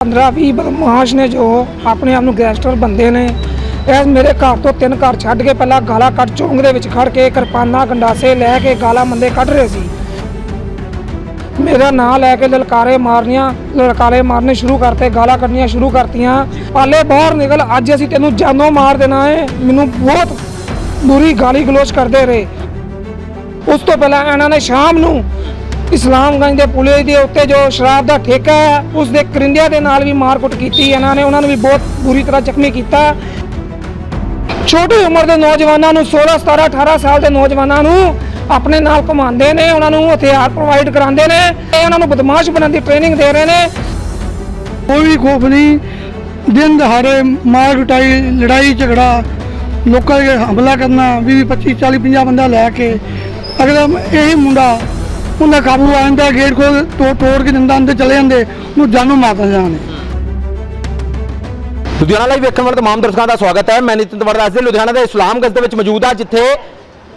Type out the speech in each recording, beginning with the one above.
15-20 ਬਦਮਾਸ਼ ਨੇ ਜੋ ਆਪਣੇ ਆਪ ਨੂੰ ਗੈਂਗਸਟਰ ਬੰਦੇ ਨੇ। ਇਹ ਮੇਰੇ ਘਰ ਤੋਂ ਤਿੰਨ ਘਰ ਛੱਡ ਕੇ ਪਹਿਲਾਂ ਗਾਲਾ ਕੱਢ ਚੌਂਕ ਦੇ ਵਿੱਚ ਖੜ ਕੇ ਕਿਰਪਾਨਾਂ, ਗੰਡਾਸੇ ਲੈ ਕੇ ਗਾਲਾ ਮੰਦੇ ਕੱਢ ਰਹੇ ਸੀ। ਮੇਰਾ ਨਾਂ ਲੈ ਕੇ ਲਲਕਾਰੇ ਮਾਰਨੀਆਂ, ਲਲਕਾਰੇ ਮਾਰਨੇ ਸ਼ੁਰੂ ਕਰਤੇ, ਗਾਲਾਂ ਕੱਢਣੀਆਂ ਸ਼ੁਰੂ ਕਰਤੀਆਂ। ਪਾਲੇ ਬਾਹਰ ਨਿਕਲ, ਅੱਜ ਅਸੀਂ ਤੈਨੂੰ ਜਾਨੋਂ ਮਾਰ ਦੇਣਾ ਏ। ਮੈਨੂੰ ਬਹੁਤ ਬੁਰੀ ਗਾਲੀ ਗਲੋਚ ਕਰਦੇ ਰਹੇ। ਉਸ ਤੋਂ ਪਹਿਲਾਂ ਇਹਨਾਂ ਨੇ ਸ਼ਾਮ ਨੂੰ ਇਸਲਾਮਗੰਜ ਦੇ ਪੁਲੇ ਦੇ ਉੱਤੇ ਜੋ ਸ਼ਰਾਬ ਦਾ ਠੇਕਾ ਹੈ, ਉਸ ਦੇ ਕਰਿੰਦਿਆਂ ਦੇ ਨਾਲ ਵੀ ਮਾਰਕੁੱਟ ਕੀਤੀ। ਇਹਨਾਂ ਨੇ, ਉਹਨਾਂ ਨੂੰ ਵੀ ਬਹੁਤ ਬੁਰੀ ਤਰ੍ਹਾਂ ਜ਼ਖਮੀ ਕੀਤਾ। ਛੋਟੀ ਉਮਰ ਦੇ ਨੌਜਵਾਨਾਂ ਨੂੰ 16 17 18 ਸਾਲ ਦੇ ਨੌਜਵਾਨਾਂ ਨੂੰ ਆਪਣੇ ਨਾਲ ਘੁਮਾਉਂਦੇ ਨੇ, ਉਹਨਾਂ ਨੂੰ ਹਥਿਆਰ ਪ੍ਰੋਵਾਈਡ ਕਰਾਉਂਦੇ ਨੇ ਤੇ ਉਹਨਾਂ ਨੂੰ ਬਦਮਾਸ਼ ਬਣਨ ਦੀ ਟ੍ਰੇਨਿੰਗ ਦੇ ਰਹੇ ਨੇ। ਕੋਈ ਵੀ ਖੋਫ ਨਹੀਂ, ਦਿਨ ਦਹਾੜੇ ਮਾਰ ਕੁਟਾਈ, ਲੜਾਈ, ਝਗੜਾ, ਲੋਕਾਂ ਦੇ ਹਮਲਾ ਕਰਨਾ 20 25 40 50 ਬੰਦਾ ਲੈ ਕੇ ਅਗਲਾ ਇਹ ਮੁੰਡਾ ਉਹਦਾ ਕਾਬੂ ਆ ਜਾਂਦਾ ਗੇਟ ਖੋਲ ਤੋੜ ਤੋੜ ਕੇ ਦਿੰਦਾ, ਅੰਦਰ ਚਲੇ ਜਾਂਦੇ। ਉਹਨੂੰ ਜਾਨੋਂ ਮਾਰਦਾ ਜਾਣੇ ਲੁਧਿਆਣਾ ਲਾਈਵ ਵੇਖਣ ਵਾਲੇ ਤਮਾਮ ਦਰਸ਼ਕਾਂ ਦਾ ਸਵਾਗਤ ਹੈ। ਮੈਂ ਨਿਤਿਨ ਤਵਰਦਾਸ ਦੱਸਦੇ ਲੁਧਿਆਣਾ ਦੇ ਇਸਲਾਮਗੰਜ ਦੇ ਵਿੱਚ ਮੌਜੂਦ ਹਾਂ, ਜਿੱਥੇ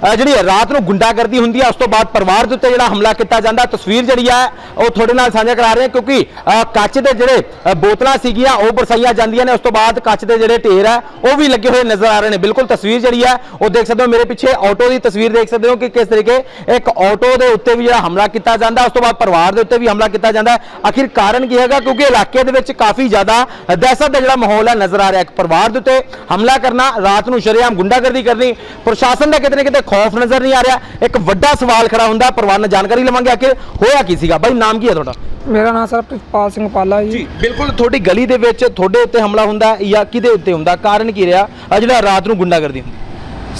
ਜਿਹੜੀ ਰਾਤ ਨੂੰ ਗੁੰਡਾਗਰਦੀ ਹੁੰਦੀ ਹੈ ਉਸ ਤੋਂ ਬਾਅਦ ਪਰਿਵਾਰ ਦੇ ਉੱਤੇ ਜਿਹੜਾ ਹਮਲਾ ਕੀਤਾ ਜਾਂਦਾ। ਤਸਵੀਰ ਜਿਹੜੀ ਹੈ ਉਹ ਤੁਹਾਡੇ ਨਾਲ ਸਾਂਝਾ ਕਰਾ ਰਹੇ ਹਾਂ ਕਿਉਂਕਿ ਕੱਚ ਦੇ ਜਿਹੜੇ ਬੋਤਲਾਂ ਸੀਗੀਆਂ, ਉਹ ਬਰਸਾਈਆਂ ਜਾਂਦੀਆਂ ਨੇ। ਉਸ ਤੋਂ ਬਾਅਦ ਕੱਚ ਦੇ ਜਿਹੜੇ ਢੇਰ ਹੈ ਉਹ ਵੀ ਲੱਗੇ ਹੋਏ ਨਜ਼ਰ ਆ ਰਹੇ ਨੇ। ਬਿਲਕੁਲ ਤਸਵੀਰ ਜਿਹੜੀ ਹੈ ਉਹ ਦੇਖ ਸਕਦੇ ਹੋ ਮੇਰੇ ਪਿੱਛੇ ਆਟੋ ਦੀ ਤਸਵੀਰ ਦੇਖ ਸਕਦੇ ਹੋ ਕਿ ਕਿਸ ਤਰੀਕੇ ਇੱਕ ਆਟੋ ਦੇ ਉੱਤੇ ਵੀ ਜਿਹੜਾ ਹਮਲਾ ਕੀਤਾ ਜਾਂਦਾ, ਉਸ ਤੋਂ ਬਾਅਦ ਪਰਿਵਾਰ ਦੇ ਉੱਤੇ ਵੀ ਹਮਲਾ ਕੀਤਾ ਜਾਂਦਾ। ਆਖਿਰ ਕਾਰਨ ਕੀ ਹੈਗਾ? ਕਿਉਂਕਿ ਇਲਾਕੇ ਦੇ ਵਿੱਚ ਕਾਫੀ ਜ਼ਿਆਦਾ ਦਹਿਸ਼ਤ ਦਾ ਜਿਹੜਾ ਮਾਹੌਲ ਹੈ ਨਜ਼ਰ ਆ ਰਿਹਾ। ਇੱਕ ਪਰਿਵਾਰ ਦੇ ਉੱਤੇ ਹਮਲਾ ਕਰਨਾ, ਰਾਤ ਨੂੰ ਸ਼ਰੇਆਮ ਗੁੰਡਾਗਰਦੀ ਕਰਨੀ, ਪ੍ਰਸ਼ਾਸਨ ਦਾ ਕਿਤੇ ਨਾ ਕਿਤੇ ਖੌਫ ਨਜ਼ਰ ਨਹੀਂ ਆ ਰਿਹਾ। ਇੱਕ ਵੱਡਾ ਸਵਾਲ ਖੜਾ ਹੁੰਦਾ ਪਰਿਵਾਰ ਨਾਲ ਜਾਣਕਾਰੀ ਲਵਾਂਗੇ ਆਖਿਰ ਹੋਇਆ ਕੀ ਸੀਗਾ? ਬਾਈ ਨਾਮ ਕੀ ਹੈ ਤੁਹਾਡਾ? ਮੇਰਾ ਨਾਮ ਸਰ ਪ੍ਰਿਤਪਾਲ ਸਿੰਘ ਪਾਲਾ ਜੀ। ਬਿਲਕੁਲ ਤੁਹਾਡੀ ਗਲੀ ਦੇ ਵਿੱਚ ਤੁਹਾਡੇ ਉੱਤੇ ਹਮਲਾ ਹੁੰਦਾ ਜਾਂ ਕਿਹਦੇ ਉੱਤੇ ਹੁੰਦਾ? ਕਾਰਨ ਕੀ ਰਿਹਾ? ਆਹ ਜਿਹੜਾ ਰਾਤ ਨੂੰ ਗੁੰਡਾਗਰਦੀ ਹੁੰਦੀ।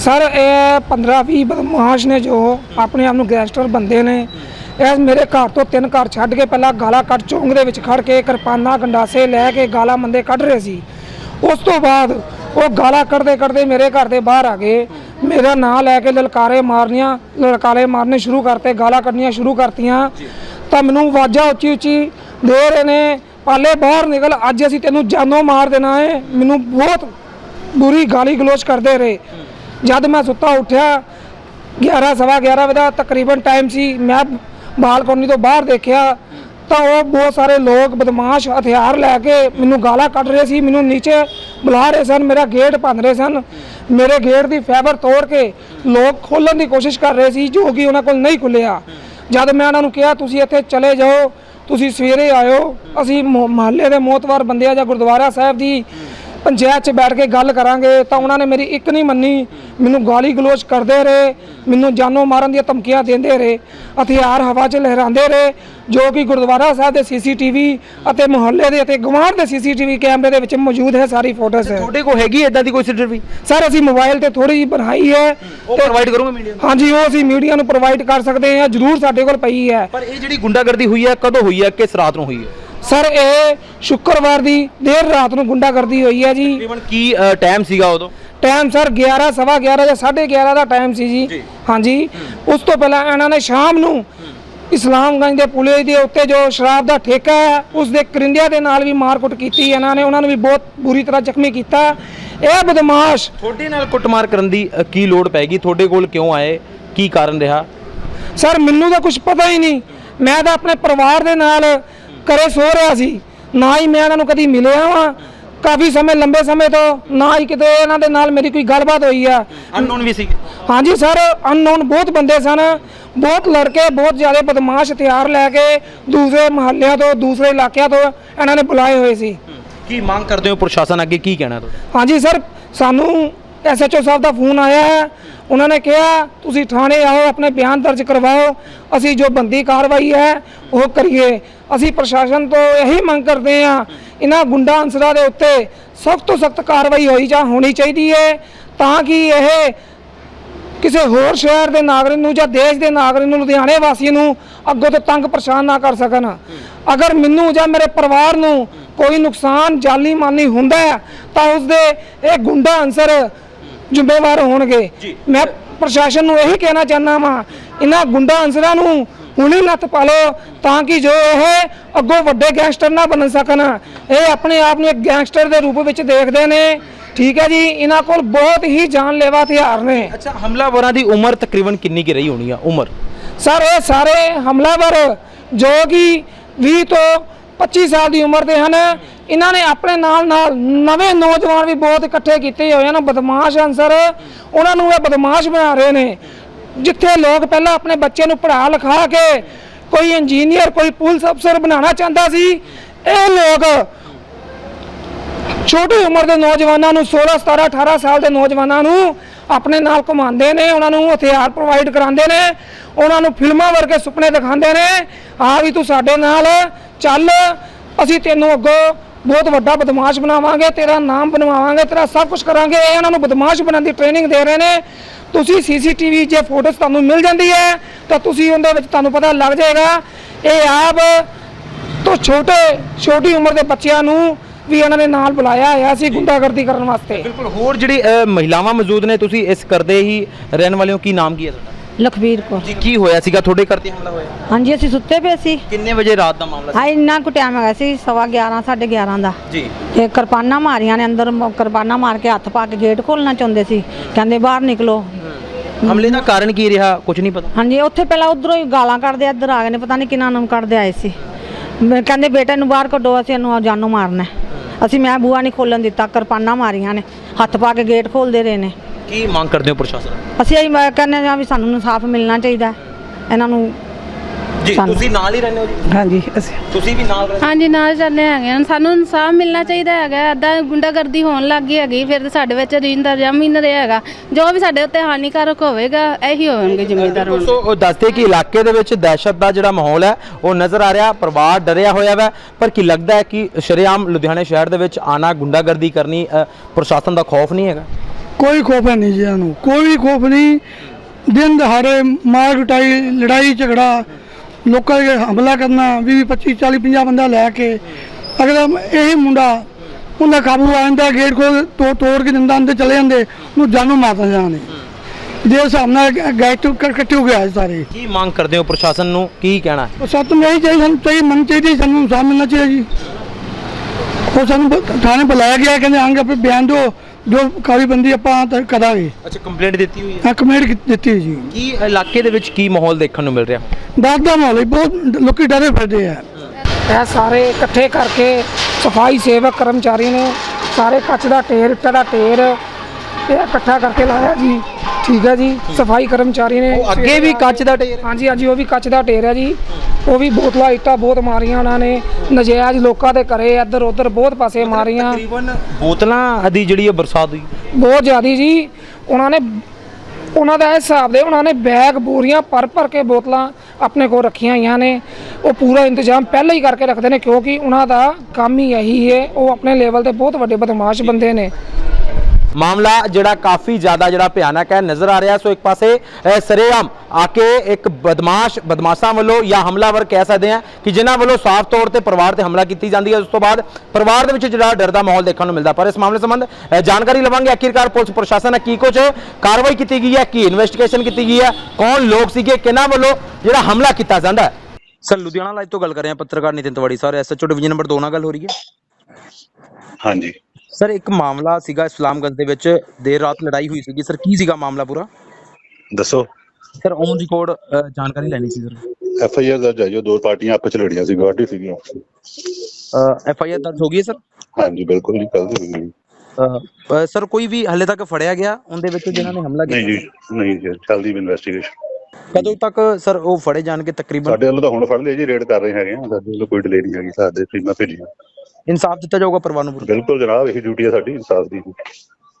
ਸਰ ਇਹ 15-20 ਬਦਮਾਸ਼ ਨੇ ਜੋ ਆਪਣੇ ਆਪ ਨੂੰ ਗੈਂਗਸਟਰ ਬੰਦੇ ਨੇ। ਇਹ ਮੇਰੇ ਘਰ ਤੋਂ ਤਿੰਨ ਘਰ ਛੱਡ ਕੇ ਪਹਿਲਾਂ ਗਾਲਾ ਕੱਢ ਚੌਂਕ ਦੇ ਵਿੱਚ ਖੜ ਕੇ ਕਿਰਪਾਨਾਂ ਗੰਡਾਸੇ ਲੈ ਕੇ ਗਾਲਾ ਮੰਦੇ ਕੱਢ ਰਹੇ ਸੀ। ਉਸ ਤੋਂ ਬਾਅਦ ਉਹ ਗਾਲਾ ਕੱਢਦੇ ਕੱਢਦੇ ਮੇਰੇ ਘਰ ਦੇ ਬਾਹਰ ਆ ਗਏ। ਮੇਰਾ ਨਾਂ ਲੈ ਕੇ ਲਲਕਾਰੇ ਮਾਰਨੀਆਂ ਲਲਕਾਰੇ ਮਾਰਨੇ ਸ਼ੁਰੂ ਕਰਤੇ ਗਾਲਾਂ ਕੱਢਣੀਆਂ ਸ਼ੁਰੂ ਕਰਤੀਆਂ। ਤਾਂ ਮੈਨੂੰ ਆਵਾਜ਼ਾਂ ਉੱਚੀ ਉੱਚੀ ਦੇ ਰਹੇ ਨੇ ਪਾਲੇ ਬਾਹਰ ਨਿਕਲ ਅੱਜ ਅਸੀਂ ਤੈਨੂੰ ਜਾਨੋਂ ਮਾਰ ਦੇਣਾ ਹੈ ਮੈਨੂੰ ਬਹੁਤ ਬੁਰੀ ਗਾਲੀ ਗਲੋਚ ਕਰਦੇ ਰਹੇ। ਜਦ ਮੈਂ ਸੁੱਤਾ ਉੱਠਿਆ 11 ਸਵਾ 11 ਵਜੇ ਦਾ ਤਕਰੀਬਨ ਟਾਈਮ ਸੀ ਮੈਂ ਬਾਲਕੋਨੀ ਤੋਂ ਬਾਹਰ ਦੇਖਿਆ ਤਾਂ ਉਹ ਬਹੁਤ ਸਾਰੇ ਲੋਕ ਬਦਮਾਸ਼ ਹਥਿਆਰ ਲੈ ਕੇ ਮੈਨੂੰ ਗਾਲਾਂ ਕੱਢ ਰਹੇ ਸੀ ਮੈਨੂੰ ਨੀਚੇ ਬੁਲਾ ਰਹੇ ਸਨ ਮੇਰਾ ਗੇਟ ਭੰਨ ਰਹੇ ਸਨ। ਮੇਰੇ ਗੇਟ ਦੀ ਫਾਈਬਰ ਤੋੜ ਕੇ ਲੋਕ ਖੋਲਣ ਦੀ ਕੋਸ਼ਿਸ਼ ਕਰ ਰਹੇ ਸੀ, ਜੋ ਕਿ ਉਹਨਾਂ ਕੋਲ ਨਹੀਂ ਖੁੱਲਿਆ ਜਦ ਮੈਂ ਉਹਨਾਂ ਨੂੰ ਕਿਹਾ, ਤੁਸੀਂ ਇੱਥੇ ਚਲੇ ਜਾਓ, ਤੁਸੀਂ ਸਵੇਰੇ ਆਇਓ, ਅਸੀਂ ਮੁਹੱਲੇ ਦੇ ਮੋਤਵਾਰ ਬੰਦੇ ਆ ਜਾਂ ਗੁਰਦੁਆਰਾ ਸਾਹਿਬ ਦੀ ਪੰਚਾਇਤ 'ਚ ਬੈਠ ਕੇ ਗੱਲ ਕਰਾਂਗੇ ਤਾਂ ਉਹਨਾਂ ਨੇ ਮੇਰੀ ਇੱਕ ਨਹੀਂ ਮੰਨੀ। ਮੈਨੂੰ ਗਾਲੀ ਗਲੋਚ ਕਰਦੇ ਰਹੇ। ਮੈਨੂੰ ਜਾਨੋਂ ਮਾਰਨ ਦੀਆਂ ਧਮਕੀਆਂ ਦਿੰਦੇ ਰਹੇ। ਹਥਿਆਰ ਹਵਾ 'ਚ ਲਹਿਰਾਉਂਦੇ ਰਹੇ। ਜੋ ਕਿ ਗੁਰਦੁਆਰਾ ਸਾਹਿਬ ਦੇ ਸੀਸੀਟੀਵੀ ਅਤੇ ਮੁਹੱਲੇ ਦੇ ਅਤੇ ਗਵਾਂਢ ਦੇ ਸੀਸੀਟੀਵੀ ਕੈਮਰੇ ਦੇ ਵਿੱਚ ਮੌਜੂਦ ਹੈ ਸਾਰੀ ਫੋਟੋਜ਼। ਹੈ ਤੁਹਾਡੇ ਕੋਲ ਹੈਗੀ ਇਦਾਂ ਦੀ ਕੋਈ ਸਿਲੰਡਰ ਸਰ ਅਸੀਂ ਮੋਬਾਈਲ ਤੇ ਥੋੜੀ ਜਿਹੀ ਬਣਾਈ ਹੈ ਉਹ ਪ੍ਰੋਵਾਈਡ ਕਰੋਗੇ ਮੀਡੀਆ ਹਾਂਜੀ ਉਹ ਅਸੀਂ ਮੀਡੀਆ ਨੂੰ ਪ੍ਰੋਵਾਈਡ ਕਰ ਸਕਦੇ ਹਾਂ। ਜਰੂਰ ਸਾਡੇ ਕੋਲ ਪਈ ਹੈ। ਪਰ ਇਹ ਜਿਹੜੀ ਗੁੰਡਾਗਰਦੀ ਹੋਈ ਹੈ ਕਦੋਂ ਹੋਈ ਹੈ? ਕਿਸ ਰਾਤ ਨੂੰ ਹੋਈ ਹੈ? ਸਰ ਇਹ ਸ਼ੁੱਕਰਵਾਰ ਦੀ ਦੇਰ ਰਾਤ ਨੂੰ ਗੁੰਡਾਗਰਦੀ ਹੋਈ ਹੈ ਜੀ। ਤਕਰੀਬਨ ਕੀ ਟਾਈਮ ਸੀਗਾ ਉਦੋਂ? ਟਾਈਮ ਸਰ 11 ਸਵਾ 11 ਜਾਂ 11:30 ਦਾ ਟਾਈਮ ਸੀ ਜੀ। ਹਾਂਜੀ। ਉਸ ਤੋਂ ਪਹਿਲਾਂ ਇਹਨਾਂ ਨੇ ਸ਼ਾਮ ਨੂੰ ਇਸਲਾਮਗੰਜ ਦੇ ਪੁਲੇ ਦੇ ਉੱਤੇ ਜੋ ਸ਼ਰਾਬ ਦਾ ਠੇਕਾ ਹੈ ਉਸ ਦੇ ਕਰਿੰਦਿਆਂ ਦੇ ਨਾਲ ਵੀ ਮਾਰਕੁੱਟ ਕੀਤੀ ਇਹਨਾਂ ਨੇ ਉਹਨਾਂ ਨੂੰ ਵੀ ਬਹੁਤ ਬੁਰੀ ਤਰ੍ਹਾਂ ਜ਼ਖਮੀ ਕੀਤਾ। ਇਹ ਬਦਮਾਸ਼ ਤੁਹਾਡੇ ਨਾਲ ਕੁੱਟਮਾਰ ਕਰਨ ਦੀ ਅ, ਕੀ ਲੋੜ ਪੈਗੀ ਤੁਹਾਡੇ ਕੋਲ ਕਿਉਂ ਆਏ? ਕੀ ਕਾਰਨ ਰਿਹਾ? ਸਰ ਮੈਨੂੰ ਤਾਂ ਕੁਝ ਪਤਾ ਹੀ ਨਹੀਂ। ਮੈਂ ਤਾਂ ਆਪਣੇ ਪਰਿਵਾਰ ਦੇ ਨਾਲ ਘਰੇ ਸੋ ਰਿਹਾ ਸੀ ਨਾ ਹੀ ਮੈਂ ਇਹਨਾਂ ਨੂੰ ਕਦੀ ਮਿਲਿਆ ਵਾਂ। ਕਾਫੀ ਸਮੇਂ ਲੰਬੇ ਸਮੇਂ ਤੋਂ ਨਾ ਹੀ ਕਿਤੇ ਇਹਨਾਂ ਦੇ ਨਾਲ ਮੇਰੀ ਕੋਈ ਗੱਲਬਾਤ ਹੋਈ ਆ। ਅਨਨੋਨ ਵੀ ਸੀ। ਹਾਂਜੀ ਸਰ ਅਨਨੋਨ ਬਹੁਤ ਬੰਦੇ ਸਨ। ਬਹੁਤ ਲੜਕੇ ਬਹੁਤ ਜ਼ਿਆਦਾ ਬਦਮਾਸ਼ ਹਥਿਆਰ ਲੈ ਕੇ ਦੂਸਰੇ ਮਹੱਲਿਆਂ ਤੋਂ ਦੂਸਰੇ ਇਲਾਕਿਆਂ ਤੋਂ ਇਹਨਾਂ ਨੇ ਬੁਲਾਏ ਹੋਏ ਸੀ। ਕੀ ਮੰਗ ਕਰਦੇ ਹੋ ਪ੍ਰਸ਼ਾਸਨ ਅੱਗੇ ਕੀ ਕਹਿਣਾ ਹਾਂਜੀ ਸਰ ਸਾਨੂੰ ਐਸਐਚਓ ਸਾਹਿਬ ਦਾ ਫੋਨ ਆਇਆ ਹੈ। ਉਹਨਾਂ ਨੇ ਕਿਹਾ, ਤੁਸੀਂ ਥਾਣੇ ਆਓ, ਆਪਣੇ ਬਿਆਨ ਦਰਜ ਕਰਵਾਓ। ਅਸੀਂ ਜੋ ਬੰਦੀ ਕਾਰਵਾਈ ਹੈ, ਉਹ ਕਰੀਏ। ਅਸੀਂ ਪ੍ਰਸ਼ਾਸਨ ਤੋਂ ਇਹੀ ਮੰਗ ਕਰਦੇ ਹਾਂ, ਇਹਨਾਂ ਗੁੰਡਾ ਅਨਸਰਾਂ ਦੇ ਉੱਤੇ ਸਖਤ ਤੋਂ ਸਖਤ ਕਾਰਵਾਈ ਹੋਈ ਜਾਂ ਹੋਣੀ ਚਾਹੀਦੀ ਹੈ, ਤਾਂ ਕਿ ਇਹ ਕਿਸੇ ਹੋਰ ਸ਼ਹਿਰ ਦੇ ਨਾਗਰਿਕ ਨੂੰ ਜਾਂ ਦੇਸ਼ ਦੇ ਨਾਗਰਿਕ ਨੂੰ, ਲੁਧਿਆਣੇ ਵਾਸੀ ਨੂੰ ਅੱਗੋਂ ਤੋਂ ਤੰਗ ਪਰੇਸ਼ਾਨ ਨਾ ਕਰ ਸਕਣ। ਅਗਰ ਮੈਨੂੰ ਜਾਂ ਮੇਰੇ ਪਰਿਵਾਰ ਨੂੰ ਕੋਈ ਨੁਕਸਾਨ ਜਾਨੀ ਮਾਨੀ ਹੁੰਦਾ ਤਾਂ ਉਸ ਦੇ ਇਹ ਗੁੰਡਾ ਅਨਸਰ ਜ਼ਿੰਮੇਵਾਰ ਹੋਣਗੇ। ਮੈਂ ਪ੍ਰਸ਼ਾਸਨ ਨੂੰ ਇਹੀ ਕਹਿਣਾ ਚਾਹੁੰਦਾ ਵਾਂ ਇਹਨਾਂ ਗੁੰਡਾ ਅਨਸਰਾਂ ਨੂੰ ਹੁਣੀ ਨੱਥ ਪਾ ਲਓ ਤਾਂ ਕਿ ਜੋ ਇਹ ਅੱਗੋਂ ਵੱਡੇ ਗੈਂਗਸਟਰ ਨਾ ਬਣ ਸਕਣ। ਇਹ ਆਪਣੇ ਆਪ ਨੂੰ ਇੱਕ ਗੈਂਗਸਟਰ ਦੇ ਰੂਪ ਵਿੱਚ ਦੇਖਦੇ ਨੇ। ਠੀਕ ਹੈ ਜੀ ਇਹਨਾਂ ਕੋਲ ਬਹੁਤ ਹੀ ਜਾਨਲੇਵਾ ਹਥਿਆਰ ਨੇ। ਅੱਛਾ ਹਮਲਾਵਰਾਂ ਦੀ ਉਮਰ ਤਕਰੀਬਨ ਕਿੰਨੀ ਕੀ ਰਹੀ ਹੋਣੀ ਆ? ਉਮਰ? ਸਰ ਇਹ ਸਾਰੇ ਹਮਲਾਵਰ ਜੋ ਕਿ 20 ਤੋਂ 25 ਸਾਲ ਦੀ ਉਮਰ ਦੇ ਹਨ। ਇਹਨਾਂ ਨੇ ਆਪਣੇ ਨਾਲ ਨਾਲ ਨਵੇਂ ਨੌਜਵਾਨ ਵੀ ਬਹੁਤ ਇਕੱਠੇ ਕੀਤੇ ਹੋਏ ਹਨ ਬਦਮਾਸ਼ ਅਨਸਰ ਉਹਨਾਂ ਨੂੰ ਇਹ ਬਦਮਾਸ਼ ਬਣਾ ਰਹੇ ਨੇ। ਜਿੱਥੇ ਲੋਕ ਪਹਿਲਾਂ ਆਪਣੇ ਬੱਚੇ ਨੂੰ ਪੜ੍ਹਾ ਲਿਖਾ ਕੇ ਕੋਈ ਇੰਜੀਨੀਅਰ ਕੋਈ ਪੁਲਿਸ ਅਫਸਰ ਬਣਾਉਣਾ ਚਾਹੁੰਦਾ ਸੀ, ਇਹ ਲੋਕ ਛੋਟੀ ਉਮਰ ਦੇ ਨੌਜਵਾਨਾਂ ਨੂੰ 16 17 18 ਸਾਲ ਦੇ ਨੌਜਵਾਨਾਂ ਨੂੰ ਆਪਣੇ ਨਾਲ ਘੁਮਾਉਂਦੇ ਨੇ, ਉਹਨਾਂ ਨੂੰ ਹਥਿਆਰ ਪ੍ਰੋਵਾਈਡ ਕਰਾਉਂਦੇ ਨੇ, ਉਹਨਾਂ ਨੂੰ ਫਿਲਮਾਂ ਵਰਗੇ ਸੁਪਨੇ ਦਿਖਾਉਂਦੇ ਨੇ, ਆ ਵੀ ਤੂੰ ਸਾਡੇ ਨਾਲ ਚੱਲ, ਅਸੀਂ ਤੈਨੂੰ ਅੱਗੋਂ ਬਹੁਤ ਵੱਡਾ ਬਦਮਾਸ਼ ਬਣਾਵਾਂਗੇ, ਤੇਰਾ ਨਾਮ ਬਣਵਾਵਾਂਗੇ, ਤੇਰਾ ਸਭ ਕੁਝ ਕਰਾਂਗੇ। ਇਹ ਉਹਨਾਂ ਨੂੰ ਬਦਮਾਸ਼ ਬਣਾਉਣ ਦੀ ਟ੍ਰੇਨਿੰਗ ਦੇ ਰਹੇ ਨੇ। ਤੁਸੀਂ ਸੀਸੀਟੀਵੀ ਜੇ ਫੋਟੋਸ ਤੁਹਾਨੂੰ ਮਿਲ ਜਾਂਦੀ ਹੈ, ਤਾਂ ਤੁਸੀਂ ਉਹਦੇ ਵਿੱਚ ਤੁਹਾਨੂੰ ਪਤਾ ਲੱਗ ਜਾਏਗਾ, ਇਹ ਆਪ ਤੋਂ ਛੋਟੇ, ਛੋਟੀ ਉਮਰ ਦੇ ਬੱਚਿਆਂ ਨੂੰ ਵੀ ਇਹਨਾਂ ਨੇ ਨਾਲ ਬੁਲਾਇਆ ਹੋਇਆ ਸੀ ਗੁੰਡਾਗਰਦੀ ਕਰਨ ਵਾਸਤੇ। ਬਿਲਕੁਲ, ਹੋਰ ਜਿਹੜੀ ਮਹਿਲਾਵਾਂ ਮੌਜੂਦ ਨੇ, ਤੁਸੀਂ ਇਸ ਕਰਦੇ ਹੀ ਰਹਿਣ ਵਾਲਿਓ ਕੀ ਨਾਮ ਕੀ ਹੈ ਤੁਹਾਡਾ? ਲਖਵੀਰ ਕੌਰ। ਜੀ ਕੀ ਹੋਇਆ ਸੀਗਾ? ਤੁਹਾਡੇ ਘਰ ਤੇ ਹਮਲਾ ਹੋਇਆ? ਹਾਂਜੀ ਅਸੀਂ ਸੁੱਤੇ ਪਏ ਸੀ। ਕਿੰਨੇ ਵਜੇ ਰਾਤ ਦਾ ਮਾਮਲਾ ਹਾਂ ਇੰਨਾ ਕੁ ਟਾਈਮ ਹੈਗਾ ਸੀ ਸਵਾ 11 ਸਾਢੇ 11 ਦਾ। ਸੀ ਜੀ। ਤੇ ਕਿਰਪਾਨਾਂ ਮਾਰੀਆਂ ਨੇ ਅੰਦਰ ਮ- ਕਿਰਪਾਨਾਂ ਮਾਰ ਕੇ ਹੱਥ ਪਾ ਕੇ ਗੇਟ ਖੋਲਣਾ ਚਾਹੁੰਦੇ ਸੀ। ਕਹਿੰਦੇ ਬਾਹਰ ਨਿਕਲੋ। ਹਮਲੇ ਦਾ ਕਾਰਨ ਕੀ ਰਿਹਾ? ਕੁਝ ਨਹੀਂ ਪਤਾ। ਹਾਂਜੀ ਉੱਥੇ ਪਹਿਲਾਂ ਉਧਰੋਂ ਹੀ ਗਾਲਾਂ ਕੱਢਦੇ ਇੱਧਰ ਆ ਗਏ ਨੇ ਪਤਾ ਨਹੀਂ ਕਿਹਨਾਂ ਨੂੰ ਕੱਢਦੇ ਆਏ ਸੀ। ਮੈਂ- ਕਹਿੰਦੇ ਬੇਟੇ ਨੂੰ ਬਾਹਰ ਕੱਢੋ ਅਸੀਂ ਇਹਨੂੰ ਜਾਨੋਂ ਮਾਰਨਾ ਹੈ। ਅਸੀਂ ਮੈਂ ਬੂਆ ਨਹੀਂ ਖੋਲਣ ਦਿੱਤਾ ਕਿਰਪਾਨਾਂ ਮਾਰੀਆਂ ਨੇ ਹੱਥ ਪਾ ਕੇ ਗੇਟ ਖੋਲਦੇ ਰਹੇ ਨੇ। ਕੀ ਮੰਗ ਕਰਦੇ ਹੋ ਪ੍ਰਸ਼ਾਸਨ? ਅਸੀਂ ਇਹ ਕਹਿੰਦੇ ਹਾਂ ਵੀ ਸਾਨੂੰ ਇਨਸਾਫ ਮਿਲਣਾ ਚਾਹੀਦਾ ਹੈ। ਇਹਨਾਂ ਨੂੰ ਜੀ ਸਾਨੂੰ- ਤੁਸੀਂ ਨਾਲ ਹੀ ਰਹਿੰਦੇ ਹੋ ਜੀ? ਹਾਂਜੀ ਅਸੀਂ ਤੁਸੀਂ ਵੀ ਨਾਲ ਰਹਿੰਦੇ ਹਾਂਜੀ ਨਾਲ ਚੱਲੇ ਹੈਗੇ ਹਾਂ। ਸਾਨੂੰ ਇਨਸਾਫ ਮਿਲਣਾ ਚਾਹੀਦਾ ਹੈਗਾ। ਐਦਾਂ ਗੁੰਡਾਗਰਦੀ ਹੋਣ ਲੱਗ ਗਈ ਹੈਗੀ ਫਿਰ ਤਾਂ ਸਾਡੇ ਵਿੱਚ ਰਿੰਦਰ ਜਮ ਹੀ ਨਹੀਂ ਰਿਹਾ ਹੈਗਾ। ਜੋ ਵੀ ਸਾਡੇ ਉੱਤੇ ਹਾਨੀਕਾਰਕ ਹੋਵੇਗਾ ਇਹੀ ਹੋਣਗੇ ਜ਼ਿੰਮੇਦਾਰ ਹੋਣਗੇ ਸੋ ਉਹ ਦੱਸਦੇ ਕਿ ਇਲਾਕੇ ਦੇ ਵਿੱਚ ਦਹਿਸ਼ਤ ਦਾ ਜਿਹੜਾ ਮਾਹੌਲ ਹੈ ਉਹ ਨਜ਼ਰ ਆ ਰਿਹਾ ਪਰਿਵਾਰ ਡਰਿਆ ਹੋਇਆ ਹੈ ਪਰ ਕੀ ਲੱਗਦਾ ਹੈ ਕਿ ਸ਼ਰੇਆਮ ਲੁਧਿਆਣੇ ਸ਼ਹਿਰ ਦੇ ਵਿੱਚ ਆਣਾ ਗੁੰਡਾਗਰਦੀ ਕਰਨੀ ਅ, ਪ੍ਰਸ਼ਾਸਨ ਦਾ ਖੌਫ ਨਹੀਂ ਹੈਗਾ? ਕੋਈ ਖੋਫ ਹੈ ਨਹੀਂ ਜੀ ਇਹਨਾਂ ਕੋਈ ਖੋਫ ਨਹੀਂ। ਦਿਨ ਦਿਹਾੜੇ ਮਾਰ ਕੁਟਾਈ ਲੜਾਈ ਝਗੜਾ ਲੋਕਾਂ ਦੇ ਹਮਲਾ ਕਰਨਾ 20 25 40 50 ਬੰਦਾ ਲੈ ਕੇ ਅਗਲਾ ਇਹੀ ਮੁੰਡਾ ਉਹਦਾ ਕਾਬੂ ਆ ਜਾਂਦਾ ਗੇਟ ਖੋਲ ਤੋੜ ਤੋੜ ਕੇ ਦਿੰਦਾ ਅੰਦਰ ਚਲੇ ਜਾਂਦੇ ਉਹਨੂੰ ਜਾਨੋਂ ਮਾਰਦਾ ਜਾਣੇ ਦੇ ਹਿਸਾਬ ਨਾਲ ਗੈਟ ਇਕੱਠੇ ਹੋ ਗਿਆ ਸਾਰੇ। ਕੀ ਮੰਗ ਕਰਦੇ ਹੋ ਪ੍ਰਸ਼ਾਸਨ ਨੂੰ? ਕੀ ਕਹਿਣਾ? ਹੈ ਸੱਤ ਨੂੰ ਇਹੀ ਚਾਹੀਦਾ ਸਾਨੂੰ ਚਾਹੀਦੀ ਮੰਨ ਚਾਹੀਦੀ ਸਾਨੂੰ ਇਨਸਾਫ ਮਿਲਣਾ ਚਾਹੀਦਾ ਜੀ। ਉਹ ਸਾਨੂੰ ਥਾਣੇ ਬੁਲਾਇਆ ਗਿਆ ਕਹਿੰਦੇ ਆਂਗੇ ਆਪੇ ਬਿਆਨ ਦਿਓ। ਜੋ ਕਾਲੀ ਬੰਦੀ ਆਪਾਂ ਤਾਂ ਕਰਾਂਗੇ। ਅੱਛਾ ਕੰਪਲੇਂਟ ਦਿੱਤੀ ਹੋਈ ਹੈ। ਆ ਕਮੇਟ ਦਿੱਤੀ ਜੀ। ਕੀ ਇਲਾਕੇ ਦੇ ਵਿੱਚ ਕੀ ਮਾਹੌਲ ਦੇਖਣ ਨੂੰ ਮਿਲ ਰਿਹਾ? ਡਰ ਦਾ ਮਾਹੌਲ ਹੈ, ਬਹੁਤ ਲੋਕੀ ਡਰੇ ਫਿਰਦੇ ਆ। ਇਹ ਸਾਰੇ ਇਕੱਠੇ ਕਰਕੇ ਸਫ਼ਾਈ ਸੇਵਕ ਕਰਮਚਾਰੀ ਨੇ ਸਾਰੇ ਕੱਚ ਦਾ ਢੇਰ ਇੱਟਾਂ ਦਾ ਢੇਰ ਇਹ ਇਕੱਠਾ ਕਰਕੇ ਲਾਇਆ ਜੀ। ਠੀਕ ਹੈ ਜੀ ਸਫ਼ਾਈ ਕਰਮਚਾਰੀ ਨੇ। ਉਹ ਅੱਗੇ ਵੀ ਕੱਚ ਦਾ ਢੇਰ ਹਾਂਜੀ ਹਾਂਜੀ ਉਹ ਵੀ ਕੱਚ ਦਾ ਢੇਰ ਹੈ ਜੀ। ਉਹ ਵੀ ਬੋਤਲਾਂ ਇੱਟਾਂ ਬਹੁਤ ਮਾਰੀਆਂ ਉਹਨਾਂ ਨੇ। ਨਜਾਇਜ਼ ਲੋਕਾਂ ਦੇ ਘਰੇ ਇੱਧਰ ਉੱਧਰ ਬਹੁਤ ਪਾਸੇ ਮਾਰੀਆਂ। ਤਕਰੀਬਨ ਬੋਤਲਾਂ ਦੀ ਜਿਹੜੀ ਹੈ ਬਰਸਾਤ ਹੋਈ। ਬਹੁਤ ਜ਼ਿਆਦੀ ਜੀ। ਉਹਨਾਂ ਨੇ ਉਹਨਾਂ ਦਾ ਹਿਸਾਬ ਦੇ ਉਹਨਾਂ ਨੇ ਬੈਗ ਬੋਰੀਆਂ ਭਰ ਭਰ ਕੇ ਬੋਤਲਾਂ ਆਪਣੇ ਕੋਲ ਰੱਖੀਆਂ ਹੋਈਆਂ ਨੇ। ਉਹ ਪੂਰਾ ਇੰਤਜ਼ਾਮ ਪਹਿਲਾਂ ਹੀ ਕਰਕੇ ਰੱਖਦੇ ਨੇ ਕਿਉਂਕਿ ਉਹਨਾਂ ਦਾ ਕੰਮ ਹੀ ਇਹੀ ਹੈ। ਉਹ ਆਪਣੇ ਲੈਵਲ ਤੇ ਬਹੁਤ ਵੱਡੇ ਬਦਮਾਸ਼ ਬੰਦੇ ਨੇ। ਮਾਮਲਾ ਜਿਹੜਾ ਕਾਫੀ ਜ਼ਿਆਦਾ ਜਿਹੜਾ ਭਿਆਨਕ ਹੈ ਨਜ਼ਰ ਆ ਰਿਹਾ ਸੋ ਇੱਕ ਪਾਸੇ ਸਰੇਆਮ ਆ ਕੇ ਇੱਕ ਬਦਮਾਸ਼ ਬਦਮਾਸ਼ਾਂ ਵੱਲੋਂ ਜਾਂ ਹਮਲਾਵਰ ਕਹਿ ਸਕਦੇ ਆ ਕਿ ਜਿਨ੍ਹਾਂ ਵੱਲੋਂ ਸਾਫ਼ ਤੌਰ ਤੇ ਪਰਿਵਾਰ ਤੇ ਹਮਲਾ ਕੀਤੀ ਜਾਂਦੀ ਹੈ। ਉਸ ਤੋਂ ਬਾਅਦ ਪਰਿਵਾਰ ਦੇ ਵਿੱਚ ਜਿਹੜਾ ਡਰ ਦਾ ਮਾਹੌਲ ਦੇਖਣ ਨੂੰ ਮਿਲਦਾ। ਪਰ ਇਸ ਮਾਮਲੇ ਸੰਬੰਧ ਜਾਣਕਾਰੀ ਲਵਾਂਗੇ। ਆਖਿਰਕਾਰ ਪੁਲਿਸ ਪ੍ਰਸ਼ਾਸਨ ਨੇ ਕੀ ਕੁਝ ਕਾਰਵਾਈ ਕੀਤੀ ਗਈ ਹੈ ਕੀ ਇਨਵੈਸਟੀਗੇਸ਼ਨ ਕੀਤੀ ਗਈ ਹੈ ਕੌਣ ਲੋਕ ਸੀਗੇ ਕਿਹਨਾਂ ਵੱਲੋਂ ਜਿਹੜਾ ਹਮਲਾ ਕੀਤਾ ਜਾਂਦਾ ਹੈ। ਸਰ ਲੁਧਿਆਣਾ ਲਾਈਵ ਤੋਂ ਗੱਲ ਕਰ ਰਹੇ ਹਾਂ ਪੱਤਰਕਾਰ Nitin Tawari sir SHO division number 2 ਨਾਲ ਗੱਲ ਹੋ ਰਹੀ ਹੈ। ਹਾਂਜੀ। ਸਰ ਇੱਕ ਮਾਮਲਾ ਸੀਗਾ ਇਸਲਾਮਗੰਜ ਦੇ ਵਿੱਚ। ਦੇਰ ਰਾਤ ਲੜਾਈ ਹੋਈ ਸੀਗੀ। ਸਰ ਕੀ ਸੀਗਾ ਮਾਮਲਾ ਪੂਰਾ? ਦੱਸੋ। ਸਰ ਔਨ ਰਿਕਾਰਡ ਜਾਣਕਾਰੀ ਲੈਣੀ ਸੀ ਸਰ। ਐਫ ਆਈ ਆਰ ਦਰਜ ਹੈ ਜੋ ਦੋ ਪਾਰਟੀਆਂ ਆਪਸ ਚ ਲੜੀਆਂ ਸੀ ਗਵਾਡੀ ਸੀਗੀਆਂ ਐਫ ਆਈ ਆਰ ਦਰਜ ਹੋ ਗਈ ਹੈ ਸਰ? ਹਾਂਜੀ ਬਿਲਕੁਲ ਜੀ ਕੱਲ ਦੀ ਹੋਈ। ਸਰ ਕੋਈ ਵੀ ਹਲੇ ਤੱਕ ਫੜਿਆ ਗਿਆ ਉਹਦੇ ਵਿੱਚ ਜਿਨ੍ਹਾਂ ਨੇ ਹਮਲਾ ਨਹੀਂ ਜੀ ਕੀਤਾ ਨਹੀਂ ਜੀ ਚੱਲਦੀ ਇਨਵੈਸਟੀਗੇਸ਼ਨ ਕਦੋਂ ਤੱਕ ਸਰ ਉਹ ਫੜੇ ਜਾਣਗੇ ਤਕਰੀਬਨ? ਸਾਡੇ ਵੱਲੋਂ ਤਾਂ ਹੁਣ ਫੜ ਲਿਆ ਜੀ ਰੇਡ ਕਰ ਰਹੇ ਹੈਗੇ ਆ। ਸਾਡੇ ਵੱਲੋਂ ਕੋਈ ਡਿਲੇ ਨਹੀਂ ਹੈਗੀ ਸਾਡੇ ਟੀਮਾਂ ਭੇਜੀਆਂ ਇਨਸਾਫ ਦਿੱਤਾ ਜਾਊਗਾ ਪਰਿਵਾਰ ਨੂੰ ਬਿਲਕੁਲ ਜਨਾਬ ਇਹੀ ਡਿਊਟੀ ਹੈ ਸਾਡੀ ਇਨਸਾਫ ਦੀ।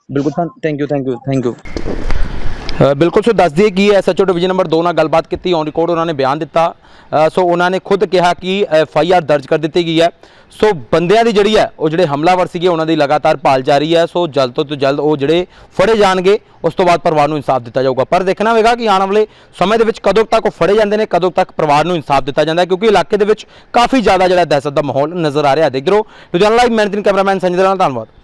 ਬਿਲਕੁਲ thank you thank you thank you ਬਿਲਕੁਲ ਸੋ ਦੱਸ ਦਈਏ ਕਿ ਐਸਐਚਓ ਡਿਵੀਜ਼ਨ ਨੰਬਰ 2 ਨਾਲ ਗੱਲਬਾਤ ਕੀਤੀ, ਔਨ ਰਿਕਾਰਡ ਉਹਨਾਂ ਨੇ ਬਿਆਨ ਦਿੱਤਾ। ਸੋ ਉਹਨਾਂ ਨੇ ਖੁਦ ਕਿਹਾ ਕਿ ਐਫ ਆਈ ਆਰ ਦਰਜ ਕਰ ਦਿੱਤੀ ਗਈ ਹੈ। ਸੋ ਬੰਦਿਆਂ ਦੀ ਜਿਹੜੀ ਹੈ, ਉਹ ਜਿਹੜੇ ਹਮਲਾਵਰ ਸੀਗੇ, ਉਹਨਾਂ ਦੀ ਲਗਾਤਾਰ ਭਾਲ ਜਾਰੀ ਹੈ। ਸੋ ਜਲਦ ਤੋਂ ਜਲਦ ਉਹ ਜਿਹੜੇ ਫੜੇ ਜਾਣਗੇ, ਉਸ ਤੋਂ ਬਾਅਦ ਪਰਿਵਾਰ ਨੂੰ ਇਨਸਾਫ ਦਿੱਤਾ ਜਾਊਗਾ। ਪਰ ਦੇਖਣਾ ਹੋਵੇਗਾ ਕਿ ਆਉਣ ਵਾਲੇ ਸਮੇਂ ਦੇ ਵਿੱਚ ਕਦੋਂ ਤੱਕ ਉਹ ਫੜੇ ਜਾਂਦੇ ਨੇ, ਕਦੋਂ ਤੱਕ ਪਰਿਵਾਰ ਨੂੰ ਇਨਸਾਫ ਦਿੱਤਾ ਜਾਂਦਾ ਕਿਉਂਕਿ ਇਲਾਕੇ ਦੇ ਵਿੱਚ ਕਾਫੀ ਜ਼ਿਆਦਾ ਜਿਹੜਾ ਦਹਿਸ਼ਤ ਦਾ ਮਾਹੌਲ ਨਜ਼ਰ ਆ ਰਿਹਾ। ਦੇਖਦੇ ਰਹੋ। Ludhiana live managing cameraman Sanjay ਦੇ ਨਾਲ, ਧੰਨਵਾਦ।